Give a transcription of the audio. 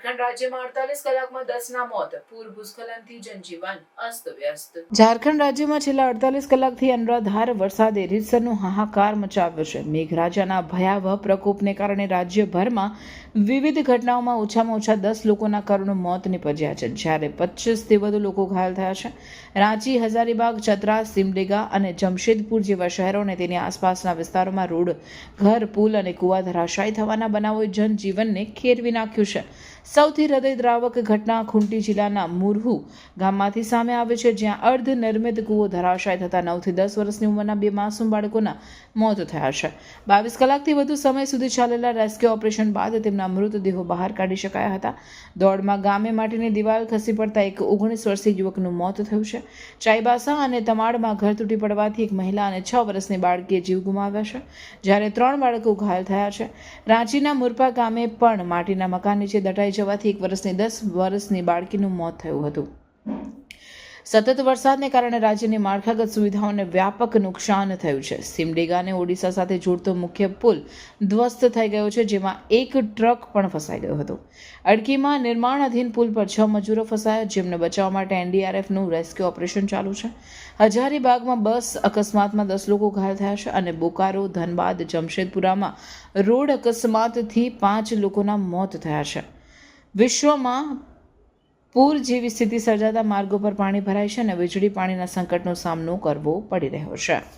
રાજ્યમાં અડતાલીસ કલાકમાં દસના મોત, પૂર, ભૂસ્ખલનથી જનજીવન અસ્તવ્યસ્ત. ઝારખંડ રાજ્યમાં છેલ્લા અડતાલીસ કલાકથી અનરાધાર વરસાદે રીતસરનો હાહાકાર મચાવ્યો છે. મેઘરાજાના ભયાવહ પ્રકોપને કારણે રાજ્યભરમાં વિવિધ ઘટનાઓમાં ઓછામાં ઓછા દસ લોકોના કરુણ મોત નિપજ્યા છે. જ્યારે પચીસથી વધુ લોકો ઘાયલ થયા છે. રાંચી હજારીબાગ ચતરા સિમડેગા અને જમશેદપુર જેવા શહેરો અને તેની આસપાસના વિસ્તારોમાં રોડ, ઘર, પુલ અને કુવા ધરાશાયી થવાના બનાવોએ જનજીવનને ખેરવી નાખ્યું છે. સૌથી હૃદયદ્રાવક ઘટના ખુંટી જિલ્લાના મુરહુ ગામમાંથી સામે આવે છે, જ્યાં અર્ધ નિર્મિત કૂવો ધરાશાય થતાં નવથી દસ વર્ષની ઉંમરના બે માસૂમ બાળકોના મોત થયા છે. બાવીસ કલાકથી વધુ સમય સુધી ચાલેલા રેસ્ક્યુ ઓપરેશન બાદ તેમના મૃતદેહો બહાર કાઢી શકાયા હતા. દોડમાં ગામે માટીની દિવાલ ખસી પડતા એક ઓગણીસ વર્ષીય યુવકનું મોત થયું છે. ચાઈબાસા અને તમાડમાં ઘર તૂટી પડવાથી એક મહિલા અને છ વર્ષની બાળકીએ જીવ ગુમાવ્યા છે, જ્યારે ત્રણ બાળકો ઘાયલ થયા છે. રાંચીના મુરપા ગામે પણ માટીના મકાન નીચે દટાઈ જવાથી એક વર્ષની દસ વર્ષની બાળકીનું મોત થયું હતું. સતત વરસાદને કારણે રાજ્યની માળખાગત સુવિધાઓને વ્યાપક નુકસાન થયું છે. સિમડેગાને ઓડિશા સાથે જોડતો મુખ્ય પુલ ધ્વસ્ત થઈ ગયો છે, જેમાં એક ટ્રક પણ ફસાઈ ગયો હતો. અડકીમાં નિર્માણાધીન પુલ પર છ મજૂરો ફસાયા, જેમને બચાવવા માટે એનડીઆરએફનું રેસ્ક્યુ ઓપરેશન ચાલુ છે. હજારીબાગમાં બસ અકસ્માતમાં દસ લોકો ઘાયલ થયા છે અને બોકારો, ધનબાદ, જમશેદપુરામાં રોડ અકસ્માતથી પાંચ લોકોના મોત થયા છે. વિશ્વમાં પૂર જેવી સ્થિતિ સર્જાતા માર્ગો પર પાણી ભરાય છે અને વીજળી પાણીના સંકટનો સામનો કરવો પડી રહ્યો છે.